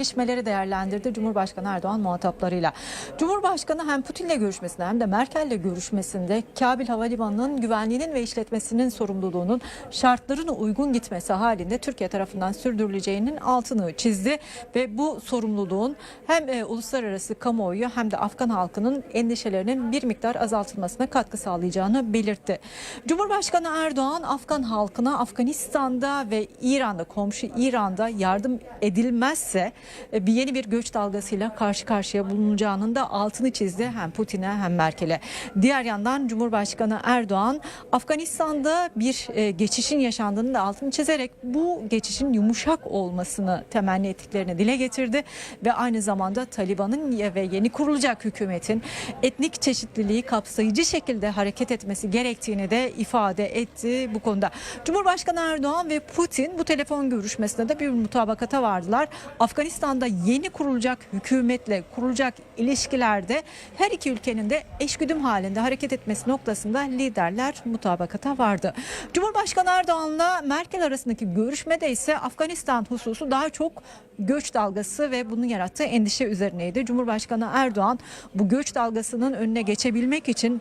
gelişmeleri değerlendirdi Cumhurbaşkanı Erdoğan muhataplarıyla. Cumhurbaşkanı hem Putin'le görüşmesinde hem de Merkel'le görüşmesinde Kabil Havalimanı'nın güvenliğinin ve işletmesinin sorumluluğunun şartlarına uygun gitmesi halinde Türkiye tarafından sürdürüleceğinin altını çizdi ve bu sorumluluğun hem e, uluslararası kamuoyu hem de Afgan halkının endişelerinin bir miktar azaltılmasına katkı sağlayacağını belirtti. Cumhurbaşkanı Erdoğan Afgan halkına Afganistan'da ve İran'da komşu İran'da yardım edilmezse bir yeni bir göç dalgasıyla karşı karşıya bulunacağının da altını çizdi hem Putin'e hem Merkel'e. Diğer yandan Cumhurbaşkanı Erdoğan Afganistan'da bir e, geçişin yaşandığını da altını çizerek bu geçişin yumuşak olmasını temenni ettiklerini dile getirdi ve aynı zamanda Taliban'ın ve yeni kurulacak hükümetin etnik çeşitliliği kapsayıcı şekilde hareket etmesi gerektiğini de ifade etti bu konuda. Cumhurbaşkanı Erdoğan ve Putin bu telefon görüşmesinde de bir mutabakata vardılar. Afganistan'da yeni kurulacak hükümetle kurulacak ilişkilerde her iki ülkenin de eşgüdüm halinde hareket etmesi noktasında liderler mutabakata vardı. Cumhurbaşkanı Erdoğan'la Merkel arasındaki görüşmede ise Afganistan hususu daha çok göç dalgası ve bunun yarattığı endişe üzerineydi. Cumhurbaşkanı Erdoğan bu göç dalgasının önüne geçebilmek için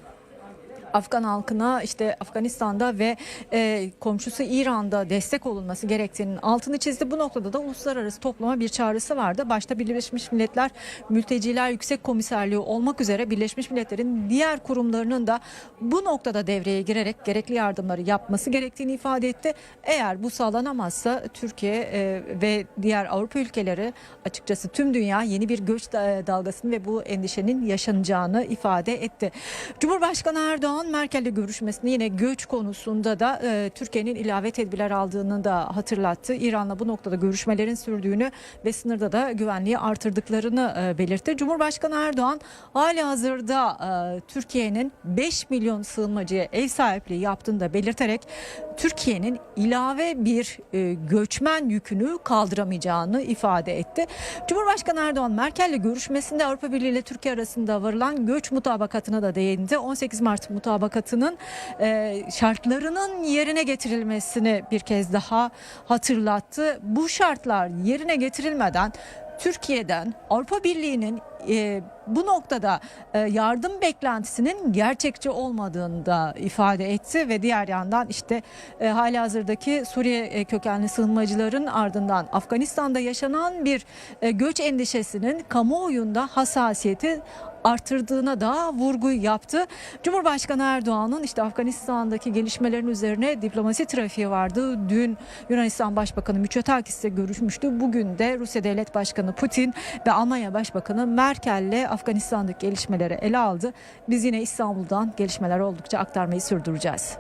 Afgan halkına işte Afganistan'da ve e, komşusu İran'da destek olunması gerektiğinin altını çizdi. Bu noktada da uluslararası topluma bir çağrısı vardı. Başta Birleşmiş Milletler Mülteciler Yüksek Komiserliği olmak üzere Birleşmiş Milletler'in diğer kurumlarının da bu noktada devreye girerek gerekli yardımları yapması gerektiğini ifade etti. Eğer bu sağlanamazsa Türkiye e, ve diğer Avrupa ülkeleri açıkçası tüm dünya yeni bir göç da- dalgasının ve bu endişenin yaşanacağını ifade etti. Cumhurbaşkanı Erdoğan Merkel'le görüşmesinde yine göç konusunda da e, Türkiye'nin ilave tedbirler aldığını da hatırlattı. İran'la bu noktada görüşmelerin sürdüğünü ve sınırda da güvenliği artırdıklarını e, belirtti. Cumhurbaşkanı Erdoğan hali hazırda e, Türkiye'nin 5 milyon sığınmacıya ev sahipliği yaptığını da belirterek Türkiye'nin ilave bir e, göçmen yükünü kaldıramayacağını ifade etti. Cumhurbaşkanı Erdoğan Merkel'le görüşmesinde Avrupa Birliği ile Türkiye arasında varılan göç mutabakatına da değindi. 18 Mart mutabakatının e, şartlarının yerine getirilmesini bir kez daha hatırlattı. Bu şartlar yerine getirilmeden Türkiye'den Avrupa Birliği'nin e, bu noktada e, yardım beklentisinin gerçekçi olmadığını da ifade etti ve diğer yandan işte e, hali hazırdaki Suriye e, kökenli sığınmacıların ardından Afganistan'da yaşanan bir e, göç endişesinin kamuoyunda hassasiyeti artırdığına da vurgu yaptı. Cumhurbaşkanı Erdoğan'ın işte Afganistan'daki gelişmelerin üzerine diplomasi trafiği vardı. Dün Yunanistan Başbakanı Mitsotakis'le görüşmüştü. Bugün de Rusya Devlet Başkanı Putin ve Almanya Başbakanı Merkel'le Afganistan'daki gelişmeleri ele aldı. Biz yine İstanbul'dan gelişmeler oldukça aktarmayı sürdüreceğiz.